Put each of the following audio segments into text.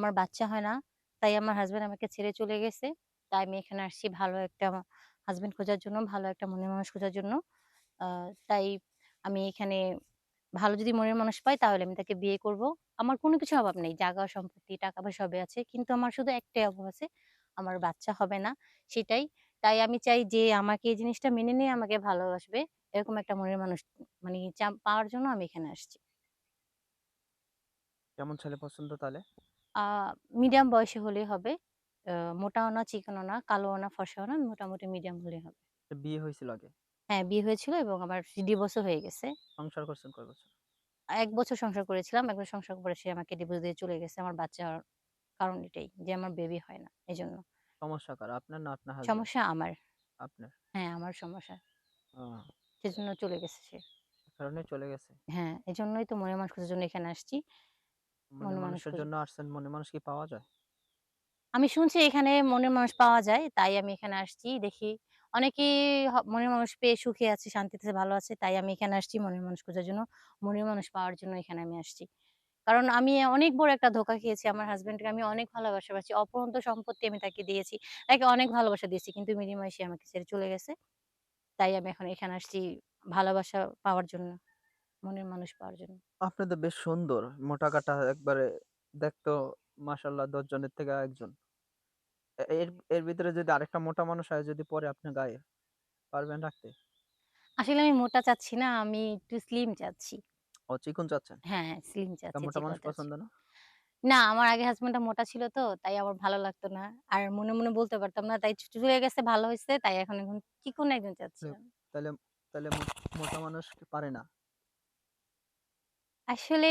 আমার বাচ্চা হয় না। তাই আমার হাসব্যান্ড আমাকে ছেড়ে চলে গেছে। তাই আমি এখানে আসছি ভালো একটা হাসব্যান্ড খোঁজার জন্য, ভালো একটা মনের মানুষ খোঁজার জন্য। তাই আমি এখানে ভালো যদি মনের মানুষ পাই তাহলে আমি তাকে বিয়ে করব। আমার কোনো কিছু অভাব নেই। জায়গা সম্পত্তি, টাকা-পয়সা সবই আছে। কিন্তু আমার শুধু একটাই অভাব আছে। আমার বাচ্চা হবে না সেটাই। তাই আমি চাই যে আমাকে এই জিনিসটা মেনে নিয়ে আমাকে ভালোবাসবে। এরকম একটা মনের মানুষ মানে পাওয়ার জন্য আমি এখানে আসছি। কেমন ছেলে পছন্দ তাহলে? মিডিয়াম বয়সী হলেই হবে। মোটাও না, চিকনও না, কালোও না, ফর্সাও না, মোটামুটি মিডিয়াম হলেই হবে। বিয়ে হয়েছিল আগে? হ্যাঁ, বিয়ে হয়েছিল এবং আমার ডিভোর্সও হয়ে গেছে। সংসার করছেন কয় বছর? ১ বছর সংসার করেছিলাম। ১ বছর সংসার পরে সে আমাকে ডিভোর্স দিয়ে চলে গেছে। আমার বাচ্চা হওয়ার কারণ এটাই যে আমার বেবি হয় না এজন্য। সমস্যা কার? আপনার না আপনার? সমস্যা আমার। আপনার। হ্যাঁ, আমার সমস্যা। সেজন্য চলে গেছে সে। কারণে চলে গেছে। হ্যাঁ, এজন্যই তো মনে মানুষ খোঁজার জন্য এখানে আসছি। মনের মানুষের জন্য আসছেন, মনের মানুষ কি পাওয়া যায়? আমি শুনছি এখানে মনের মানুষ পাওয়া যায়। তাই আমি এখানে আসছি। দেখি অনেকেই মনের মানুষ পেয়ে সুখে আছে, শান্তিতে ভালো আছে। তাই আমি এখানে আসছি মনের মানুষ খোঁজার জন্য। মনের মানুষ পাওয়ার জন্য এখানে আমি আসছি। কারণ আমি অনেক বড় একটা ধোকা খেয়েছি। আমার হাসব্যান্ডকে আমি অনেক ভালোবাসা পাচ্ছি অপরন্ত সম্পত্তি আমি তাকে দিয়েছি। তাকে অনেক ভালোবাসা দিয়েছি। কিন্তু বিনিময়ে সে আমাকে ছেড়ে চলে গেছে। তাই আমি এখন এখানে আসছি ভালোবাসা পাওয়ার জন্য, মনের মানুষ পাওয়ার জন্য। আপনি তো বেশ সুন্দর। মোটা-কাটা একবারে দেখতেও মাশাআল্লাহ ১০ জনের থেকে একজন। এ এর এর ভিতরে যদি আরেকটা মোটা মানুষ হয় যদি পড়ে আপনার গায়ে, পারবেন রাখতে? আসলে আমি মোটা চাচ্ছি না, আমি একটু স্লিম চাচ্ছি। ও চিকন চাচ্ছেন? হ্যাঁ, হ্যাঁ, স্লিম তা চাচ্ছি, মোটা চিকন মানুষ চাচ্ছি। পছন্দ না? না, আমার আগে হাসব্যান্ডটা মোটা ছিল তো, তাই আমার ভালো লাগতো না। আর মনে, মনে বলতে পারতাম না। তাই চ চলে গেছে ভালো হইছে। তাই এখন, এখন চিকন একজন চাচ্ছি তাহলে। তাহলে মো মোটা মানুষ পারে না? আসলে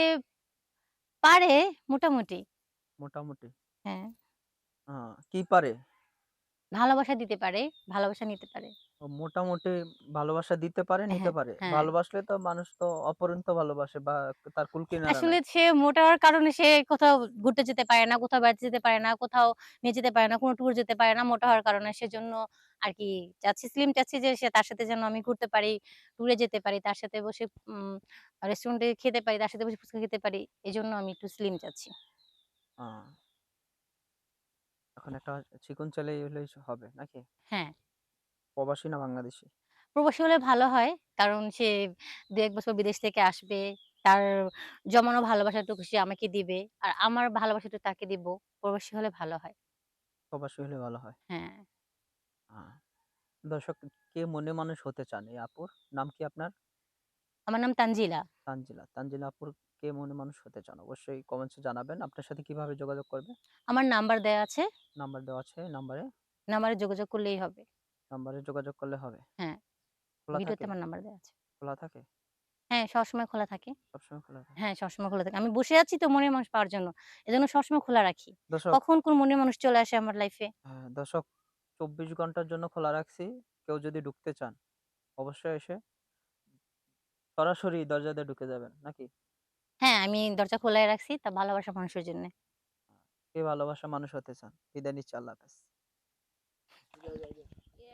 পারে মোটামুটি। মোটামুটি। হ্যাঁ, আ কি পারে? ভালোবাসা দিতে পারে, ভালোবাসা নিতে পারে। মোটামুটি ভালোবাসা দিতে পারে, নিতে হ্যাঁ, পারে। হ্যাঁ। ভালোবাসলে তো মানুষ তো অপরন্ত ভালোবাসে বা তার কুল কিনারা আসলে নাই। সে মোটা হওয়ার কারণে সে কোথাও ঘুরতে যেতে পারে না, কোথাও বেড়াতে যেতে পারে না, কোথাও নিয়ে যেতে পারে না, কোন ট্যুর যেতে পারে না মোটা হওয়ার কারণে। সেজন্য আরকি চাচ্ছি স্লিম চাচ্ছি যে সে তার সাথে যেন আমি ঘুরতে পারি, ট্যুরে যেতে পারি, তার সাথে বসে রেস্টুরেন্টে খেতে পারি, তার সাথে বসে ফুচকা খেতে পারি। এই জন্য আমি একটু স্লিম চাচ্ছি। আ এখন একটা চিকন হলেই হবে নাকি? হ্যাঁ, প্রবাসী না বাংলাদেশী? প্রবাসী হলে ভালো হয়। কারণ সে ২-১ বছর বিদেশ থেকে আসবে। তার জমানো ভালোবাসাটুকু সে আমাকে দিবে। আর আমার ভালোবাসাটুকু তাকে দিব। প্রবাসী হলে ভালো হয়। প্রবাসী হলে ভালো হয়। হ্যাঁ, দর্শক কে মনে মানুষ হতে চান এই আপুর? নাম কি আপনার? আমার নাম তানজিলা। তানজিলা। তানজিলা আপুর কে মনে মানুষ হতে চান? অবশ্যই কমেন্টসে জানাবেন। আপনার সাথে কীভাবে যোগাযোগ করবে? আমার নাম্বার দেয়া আছে। নাম্বার দেওয়া আছে। নাম্বারে নাম্বারে যোগাযোগ করলেই হবে। নাম্বারে যোগাযোগ করলে হবে। হ্যাঁ, খোলা ভিডিওতে থাকে? আমার নাম্বার দেয়া আছে। খোলা থাকে? হ্যাঁ, সবসময় খোলা থাকে। সবসময় খোলা থাকে? হ্যাঁ, সবসময় খোলা থাকে। আমি বসে আছি তো মনের মানুষ পাওয়ার জন্য। এজন্য সবসময় খোলা রাখি। দর্শক কখন কোন মনের মানুষ চলে আসে আমার লাইফে হ্যাঁ, দর্শক ২৪ ঘণ্টার জন্য খোলা রাখছি। কেউ যদি ঢুকতে চান অবশ্যই এসে সরাসরি দরজা দিয়ে ঢুকে যাবেন নাকি? হ্যাঁ, আমি দরজা খোলাই রাখছি তা ভালোবাসা মানুষের জন্য কে ভালোবাসা মানুষ হতে চান? বিদায় নিচ্ছি। আল্লাহ হাফেজ।